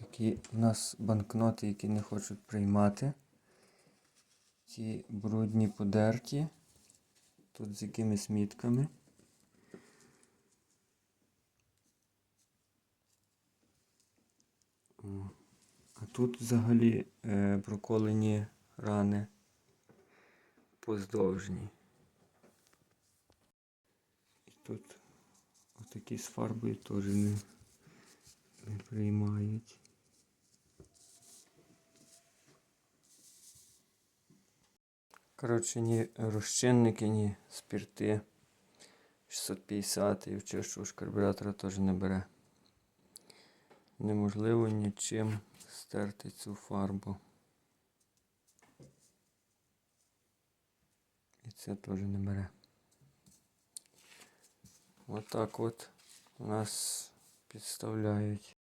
Такі у нас банкноти, які не хочуть приймати. Ці брудні подерті. Тут з якимись мітками. А тут взагалі е, проколені рани поздовжні. І тут отакі з фарбою теж не, не приймають. Коротше, ні розчинники, ні спірти. 650 і вчившого карбюратора теж не бере. Неможливо нічим стерти цю фарбу. І це теж не бере. Отак от у нас підставляють.